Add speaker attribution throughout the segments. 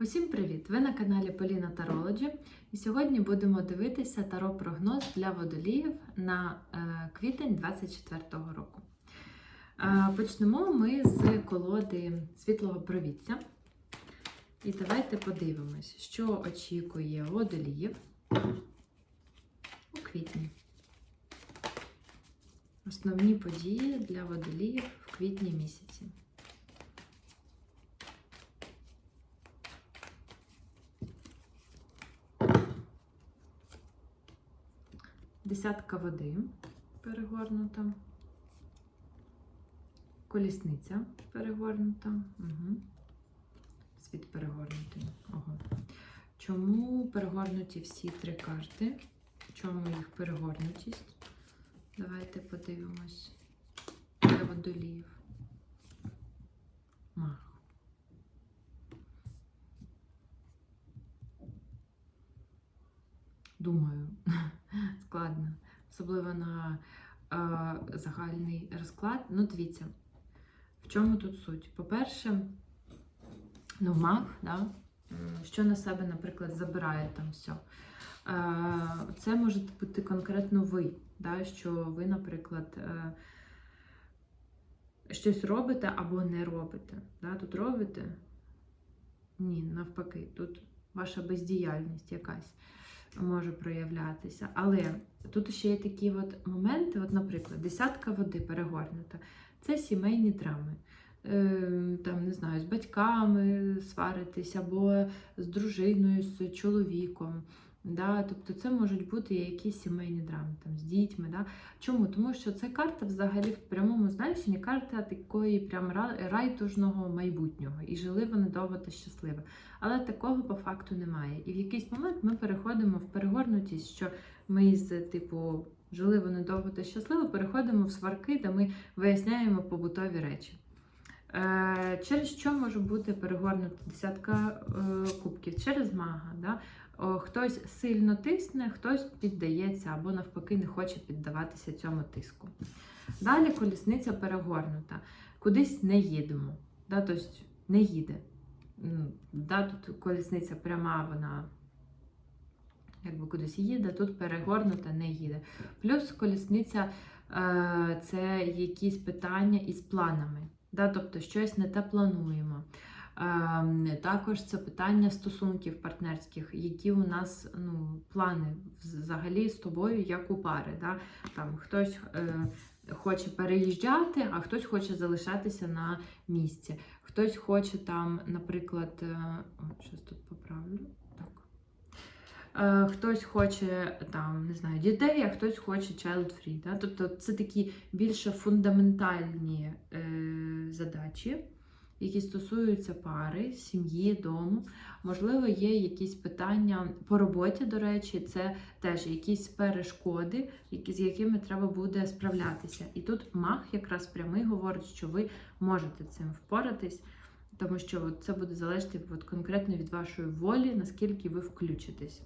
Speaker 1: Усім привіт! Ви на каналі Поліна Тарологі. І сьогодні будемо дивитися таро-прогноз для водоліїв на е, квітень 2024 року. Е, Почнемо ми з колоди світлого провідця. І давайте подивимось, що очікує водоліїв у квітні. Основні події для водоліїв в квітні місяці. Десятка води перегорнута. Колісниця перегорнута. Угу. Світ перегорнутий. Ого. Чому перегорнуті всі три карти? Чому їх перегорнутість? Давайте подивимось. Для водоліїв. Мах. Думаю. Особливо на е, загальний розклад. Ну, дивіться, в чому тут суть? По-перше, ну, маг, да? що на себе, наприклад, забирає там все. Е, це може бути конкретно ви, да? що ви, наприклад, е, щось робите або не робите. Да? Тут робите? Ні, навпаки, тут ваша бездіяльність якась може проявлятися. Але тут ще є такі от моменти, от, наприклад, десятка води перегорнута. Це сімейні драми. Е, Там, не знаю, з батьками сваритись, або з дружиною, з чоловіком. Да? Тобто це можуть бути якісь сімейні драми там, з дітьми. Да? Чому? Тому що це карта взагалі в прямому значенні карта такої прям райтужного майбутнього. І жили вони довго та щасливо. Але такого по факту немає. І в якийсь момент ми переходимо в перегорнутість, що ми з типу жили вони довго та щасливо, переходимо в сварки, де ми виясняємо побутові речі. Е, через що може бути перегорнута десятка е, кубків? Через мага. Да? Хтось сильно тисне, хтось піддається або навпаки не хоче піддаватися цьому тиску. Далі колісниця перегорнута. Кудись не їдемо. Да? Тобто не їде. Да, тут колісниця пряма, вона якби кудись їде, тут перегорнута не їде. Плюс колісниця е, це якісь питання із планами. Да? Тобто щось не те плануємо. Е, також це питання стосунків партнерських, які у нас ну, плани взагалі з тобою, як у пари. Да? Там хтось е, хоче переїжджати, а хтось хоче залишатися на місці. Хтось хоче там, наприклад, е, щось тут поправлю. Так. Е, Хтось хоче там, не знаю, дітей, а хтось хоче child-free. Да? Тобто це такі більше фундаментальні е, задачі, які стосуються пари, сім'ї, дому. Можливо, є якісь питання по роботі, до речі, це теж якісь перешкоди, які, з якими треба буде справлятися. І тут мах якраз прямий говорить, що ви можете цим впоратись, тому що це буде залежати от конкретно від вашої волі, наскільки ви включитесь.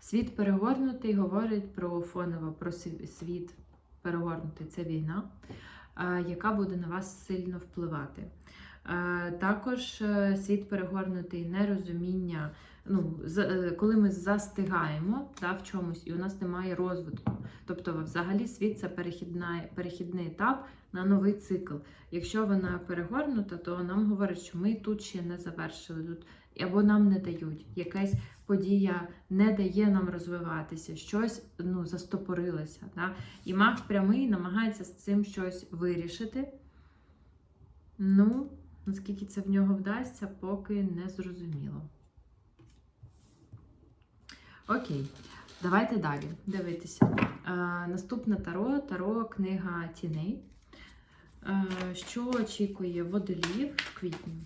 Speaker 1: Світ перегорнутий говорить про фоново, про світ перегорнутий це війна, яка буде на вас сильно впливати. Також е, світ перегорнутий нерозуміння. Ну, е, коли ми застигаємо да, в чомусь і у нас немає розвитку. Тобто, взагалі, світ це перехідна, перехідний етап на новий цикл. Якщо вона перегорнута, то нам говорить, що ми тут ще не завершили, тут або нам не дають. Якась подія не дає нам розвиватися, щось ну, застопорилося. Да? І маг прямий намагається з цим щось вирішити. Ну, наскільки це в нього вдасться, поки не зрозуміло. Окей, давайте далі дивитися. Е, наступне таро таро книга тіней. Е, що очікує водоліїв в квітні?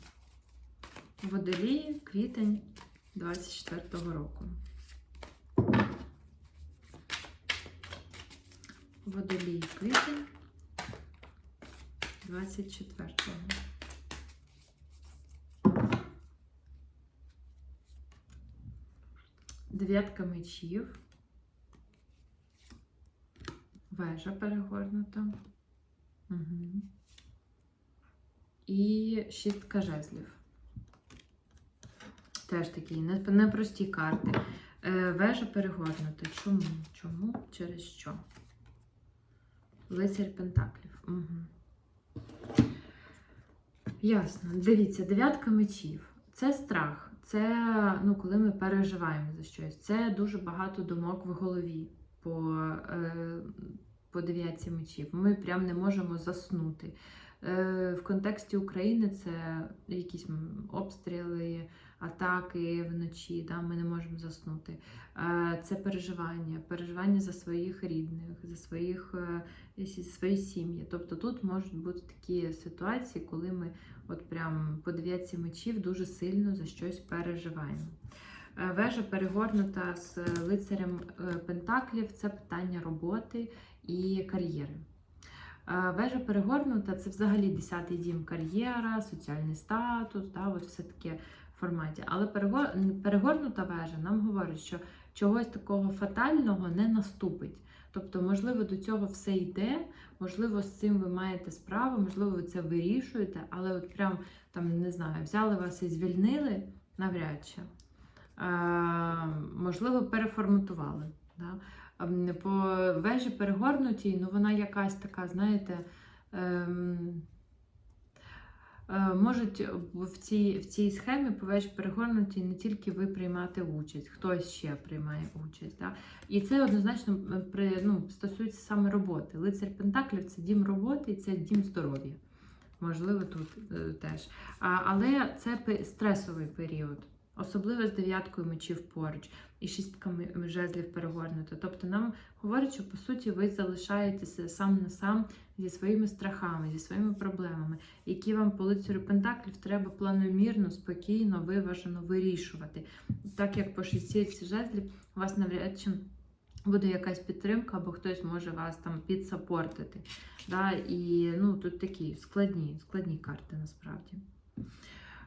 Speaker 1: Водолії, квітень 24-го року. Водолії, квітень 24-го. Дев'ятка мечів. Вежа перегорнута. Угу. І шістка жезлів. Теж такі непрості карти. Е, Вежа перегорнута. Чому? Чому? Через що? Лицарь Пентаклів. Угу. Ясно. Дивіться, дев'ятка мечів. Це страх. Це ну, коли ми переживаємо за щось. Це дуже багато думок в голові по, е, по дев'ятці мечів. Ми прям не можемо заснути. Е, в контексті України це якісь обстріли, атаки вночі, да, ми не можемо заснути. Е, Це переживання, переживання за своїх рідних, за своїх е, за свої сім'ї. Тобто тут можуть бути такі ситуації, коли ми от прям по мечів дуже сильно за щось переживаємо. Вежа перегорнута з лицарем Пентаклів це питання роботи і кар'єри. Е, Вежа перегорнута це взагалі 10-й дім кар'єра, соціальний статус, да, от все таке в форматі. Але перегорнута вежа нам говорить, що чогось такого фатального не наступить. Тобто, можливо, до цього все йде, можливо, з цим ви маєте справу, можливо, ви це вирішуєте, але от прям там не знаю, взяли вас і звільнили навряд чи. Е, можливо, переформатували. Да? По вежі перегорнутій, ну вона якась така, знаєте, ем, е, можуть в цій, в цій схемі по вежі перегорнутій не тільки ви приймати участь, хтось ще приймає участь. Да? І це однозначно при, ну, стосується саме роботи. Лицар Пентаклів це дім роботи і це дім здоров'я. Можливо, тут е, теж. А, але це стресовий період. Особливо з дев'яткою мечів поруч і шістками жезлів перегорнуто. Тобто нам говорять, що по суті ви залишаєтеся сам на сам зі своїми страхами, зі своїми проблемами, які вам по лицарю Пентаклів треба планомірно, спокійно, виважено вирішувати. Так як по шістці жезлів у вас навряд чи буде якась підтримка, або хтось може вас там підсапортити. Да? І ну, тут такі складні, складні карти насправді.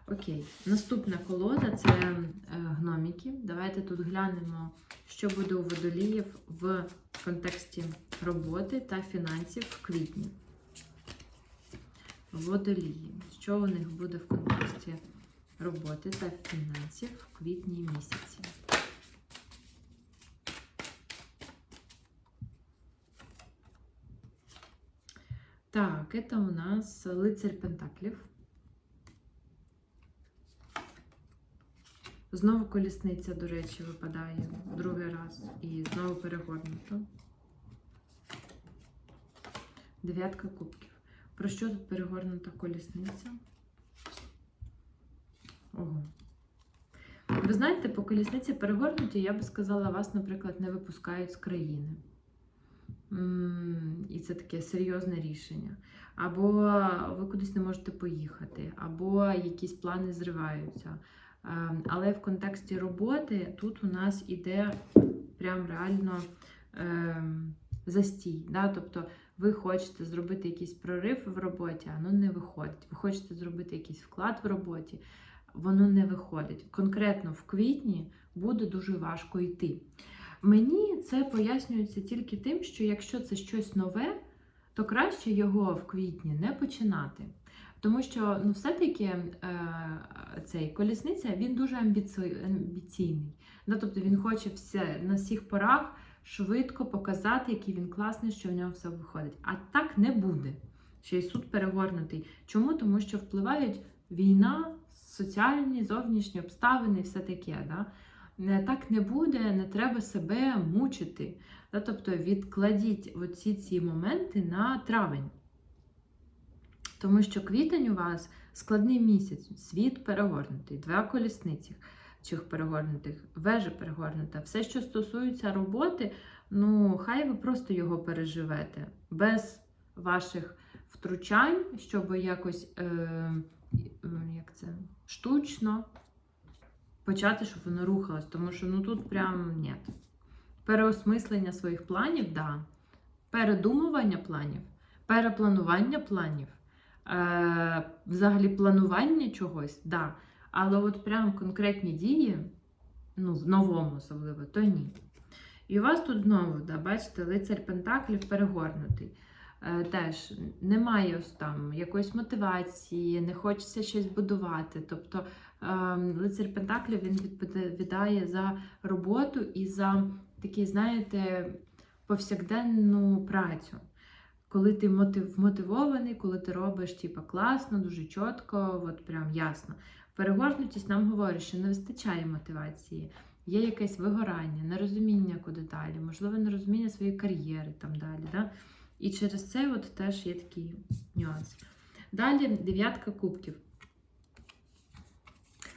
Speaker 1: Окей, наступна колода це е, гноміки. Давайте тут глянемо, що буде у водоліїв в контексті роботи та фінансів в квітні. Водолії. Що у них буде в контексті роботи та фінансів в квітні місяці? Так, це у нас лицарь Пентаклів. Знову колісниця, до речі, випадає другий раз. І знову перегорнуто. Дев'ятка кубків. Про що тут перегорнута колісниця? Ого. Ви знаєте, по колісниці перегорнуті, я би сказала, вас, наприклад, не випускають з країни. І це таке серйозне рішення. Або ви кудись не можете поїхати, або якісь плани зриваються. Ем, Але в контексті роботи тут у нас іде прям реально ем, застій. Да? Тобто ви хочете зробити якийсь прорив в роботі, а воно не виходить. Ви хочете зробити якийсь вклад в роботі, воно не виходить. Конкретно в квітні буде дуже важко йти. Мені це пояснюється тільки тим, що якщо це щось нове, то краще його в квітні не починати. Тому що ну, все-таки е, цей колісниця він дуже амбіційний. Да? Тобто він хоче все, на всіх порах швидко показати, який він класний, що в нього все виходить. А так не буде. Ще й суд перегорнутий. Чому? Тому що впливають війна, соціальні, зовнішні обставини і все таке. Да? Так не буде, не треба себе мучити. Да? Тобто відкладіть оці ці моменти на травень. Тому що квітень у вас складний місяць, світ перегорнутий, два колісниці чих перегорнутих, вежа перегорнута. Все, що стосується роботи, ну хай ви просто його переживете без ваших втручань, щоб якось е, е, як це, штучно почати, щоб воно рухалось. Тому що ну тут прям ні. Переосмислення своїх планів, да. Передумування планів, перепланування планів. Е, взагалі планування чогось, да. Але от прям конкретні дії, ну, в новому особливо, то ні. І у вас тут знову, да, бачите, лицар Пентаклів перегорнутий. е, теж немає ось там якоїсь мотивації, не хочеться щось будувати. Тобто ем, лицар Пентаклів він відповідає за роботу і за такий, знаєте, повсякденну працю. Коли ти мотив, мотивований, коли ти робиш типу, класно, дуже чітко, от прям ясно. Перегорнутість нам говорить, що не вистачає мотивації, є якесь вигорання, нерозуміння куди далі, можливо, нерозуміння своєї кар'єри там далі. Да? І через це от теж є такий нюанс. Далі дев'ятка кубків.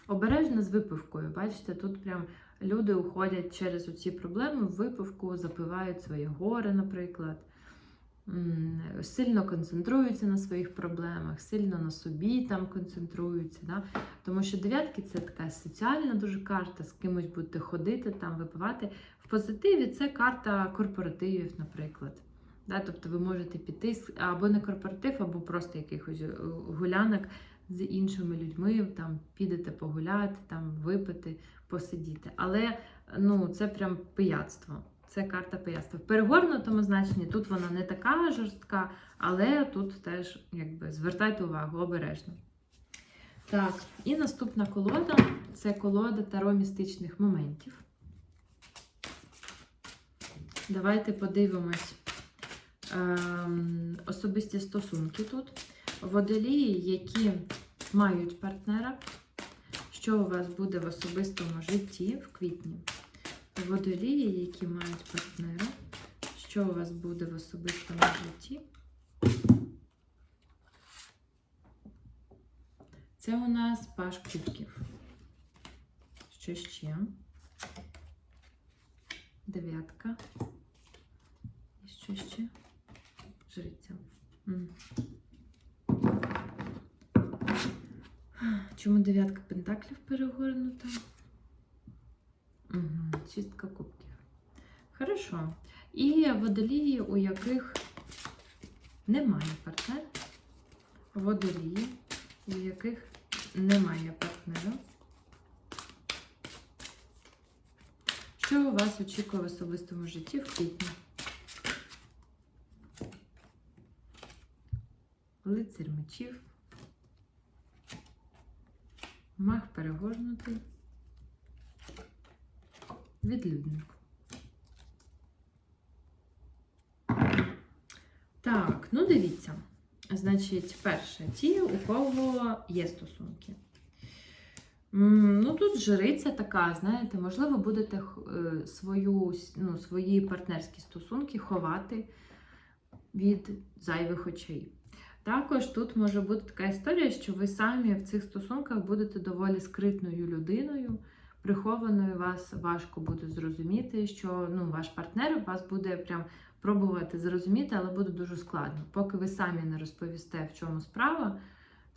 Speaker 1: Обережно з випивкою. Бачите, тут прям люди уходять через оці проблеми в випивку, запивають своє горе, наприклад. Сильно концентруються на своїх проблемах, сильно на собі там концентруються. Да? Тому що дев'ятки це така соціальна дуже карта, з кимось будете ходити, там, випивати. В позитиві це карта корпоративів, наприклад. Да? Тобто ви можете піти або на корпоратив, або просто якихось е, гулянок з іншими людьми, там підете погуляти, там випити, посидіти. Але ну, це прям пияцтво. Це карта пияцтва. В перегорнутому значенні тут вона не така жорстка, але тут теж якби звертайте увагу обережно. Так, і наступна колода це колода таро містичних моментів. Давайте подивимось ем, особисті стосунки тут. Водолії, які мають партнера, що у вас буде в особистому житті в квітні. Водолії, які мають партнера, що у вас буде в особистому житті. Це у нас паш кубків. Що ще? Дев'ятка. І що ще? Жриця. Чому дев'ятка пентаклів перегорнута? Угу. Шістка кубків. Хорошо. І водолії, у яких немає партнера. Водолії, у яких немає партнера. Що у вас очікує в особистому житті в квітні? Лицар мечів. Мах перегорнутий. Відлюдник. Так, ну дивіться. Значить, перше, ті, у кого є стосунки. Ну, тут жриця така, знаєте, можливо, будете е, свою, ну, свої партнерські стосунки ховати від зайвих очей. Також тут може бути така історія, що ви самі в цих стосунках будете доволі скритною людиною, прихованою вас важко буде зрозуміти, що ну, ваш партнер вас буде прям пробувати зрозуміти, але буде дуже складно. Поки ви самі не розповісте, в чому справа,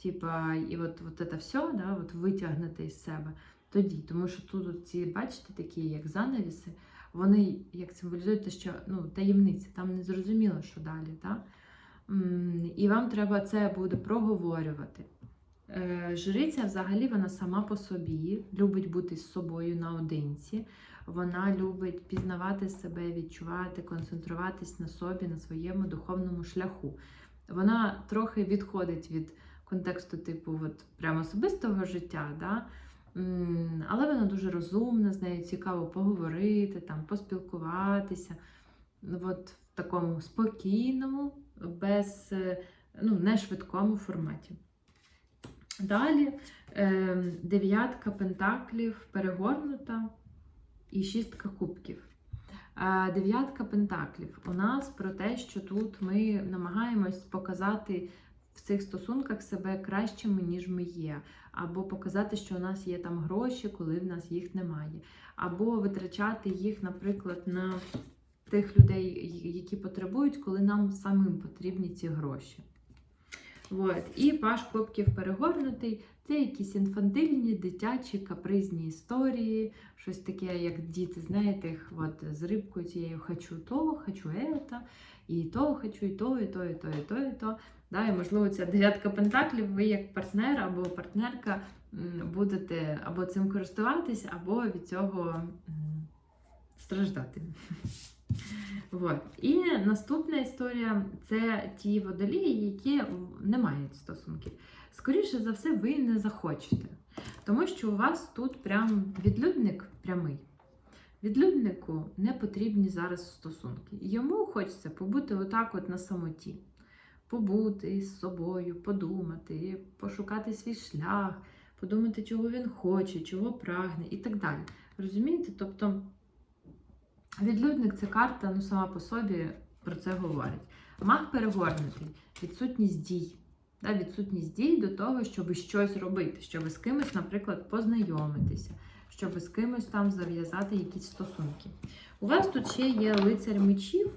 Speaker 1: типа, і от, от це все, да, от витягнете із себе тоді. Тому що тут ці, бачите, такі як занавіси, вони як символізують те, що ну, таємниця, там не зрозуміло, що далі. Да? І вам треба це буде проговорювати. Е, Жриця взагалі вона сама по собі любить бути з собою наодинці. Вона любить пізнавати себе, відчувати, концентруватись на собі, на своєму духовному шляху. Вона трохи відходить від контексту, типу, от прямо особистого життя, да? Але вона дуже розумна, з нею цікаво поговорити, там, поспілкуватися. От в такому спокійному, без е, ну, не швидкому форматі. Далі е, дев'ятка пентаклів перегорнута і шістка кубків. Е, дев'ятка пентаклів у нас про те, що тут ми намагаємось показати в цих стосунках себе кращими, ніж ми є, або показати, що у нас є там гроші, коли в нас їх немає, або витрачати їх, наприклад, на тих людей, які потребують, коли нам самим потрібні ці гроші. От. І паш кубків перегорнутий це якісь інфантильні, дитячі, капризні історії, щось таке, як діти, знаєте, от, з рибкою цією хочу то, хочу ето, і то хочу, і то, і то, і то, і то, і то. Да, і можливо, ця дев'ятка пентаклів, ви як партнер або партнерка будете або цим користуватись, або від цього страждати. Вот. І наступна історія це ті водолії, які не мають стосунків. Скоріше за все, ви не захочете. Тому що у вас тут прям відлюдник прямий. Відлюднику не потрібні зараз стосунки. Йому хочеться побути отак от на самоті. Побути з собою, подумати, пошукати свій шлях, подумати, чого він хоче, чого прагне і так далі. Розумієте? Тобто відлюдник це карта, ну сама по собі про це говорить. Маг перегорнутий, відсутність дій. Да, відсутність дій до того, щоб щось робити, щоб з кимось, наприклад, познайомитися, щоб з кимось там зав'язати якісь стосунки. У вас тут ще є лицар мечів,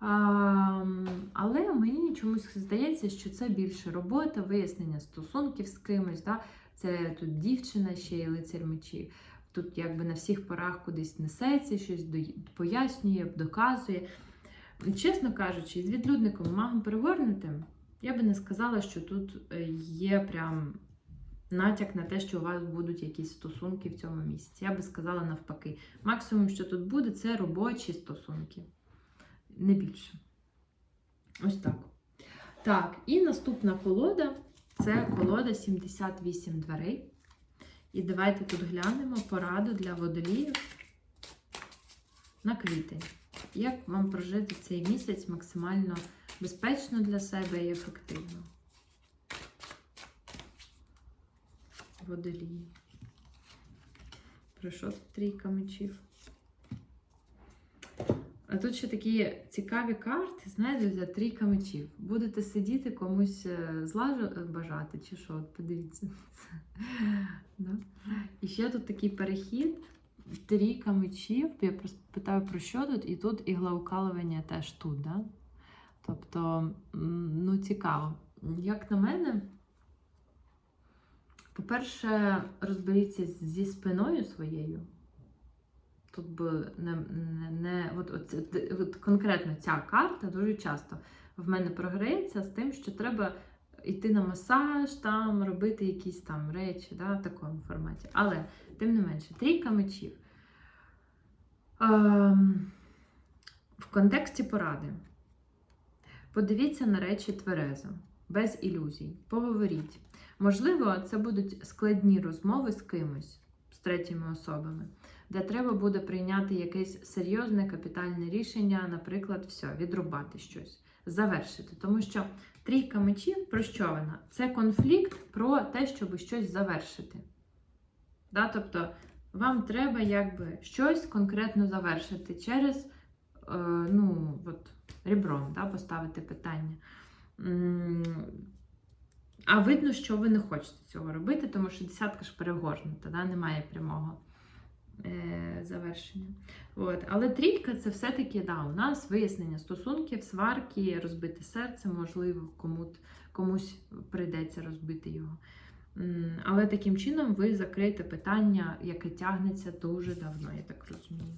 Speaker 1: а, але мені чомусь здається, що це більше робота, вияснення стосунків з кимось. Да? Це тут дівчина, ще й лицар мечів. Тут якби на всіх порах кудись несеться, щось пояснює, доказує. Чесно кажучи, з відлюдником магом перегорнутим, я би не сказала, що тут е, є прям натяк на те, що у вас будуть якісь стосунки в цьому місяці. Я би сказала навпаки. Максимум, що тут буде, це робочі стосунки. Не більше. Ось так. Так, і наступна колода це колода 78 дверей. І давайте тут глянемо пораду для водоліїв на квітень. Як вам прожити цей місяць максимально безпечно для себе і ефективно? Водолії. Про що тут трійка мечів? А тут ще такі цікаві карти, знаєте, для трійка мечів. Будете сидіти комусь е, зла бажати, чи що? От подивіться? І ще тут такий перехід. Трійка мечів. Я просто питаю, про що тут, і тут іглоукалування теж тут. Да? Тобто, ну, цікаво. Як на мене, по-перше, розберіться зі спиною своєю. Тут би не, не, не от, от, от конкретно ця карта дуже часто в мене програється з тим, що треба йти на масаж, там робити якісь там речі, да, в такому форматі. Але, тим не менше, трійка мечів. Ем, в контексті поради. Подивіться на речі тверезо, без ілюзій. Поговоріть. Можливо, це будуть складні розмови з кимось, з третіми особами, де треба буде прийняти якесь серйозне капітальне рішення, наприклад, все, відрубати щось, завершити. Тому що трійка мечів про що вона? Це конфлікт про те, щоб щось завершити. Да? Тобто вам треба якби щось конкретно завершити через е, ну, от, ребром, да, поставити питання. А видно, що ви не хочете цього робити, тому що десятка ж перегорнута, да, немає прямого завершення. От. Але трійка це все-таки да, у нас вияснення стосунків, сварки, розбите серце, можливо, кому, комусь прийдеться розбити його. Але таким чином ви закриєте питання, яке тягнеться дуже давно, я так розумію.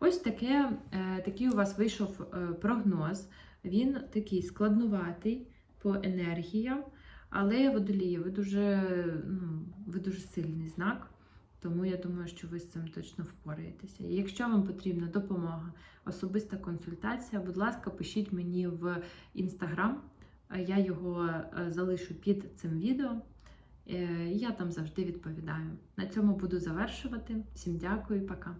Speaker 1: Ось таке, е, такий у вас вийшов е, прогноз. Він такий складнуватий по енергіям, але водолії, ви дуже, ну, ви дуже сильний знак, тому я думаю, що ви з цим точно впораєтеся. І якщо вам потрібна допомога, особиста консультація, будь ласка, пишіть мені в інстаграм. Я його е, залишу під цим відео. Е, Я там завжди відповідаю. На цьому буду завершувати. Всім дякую, пока.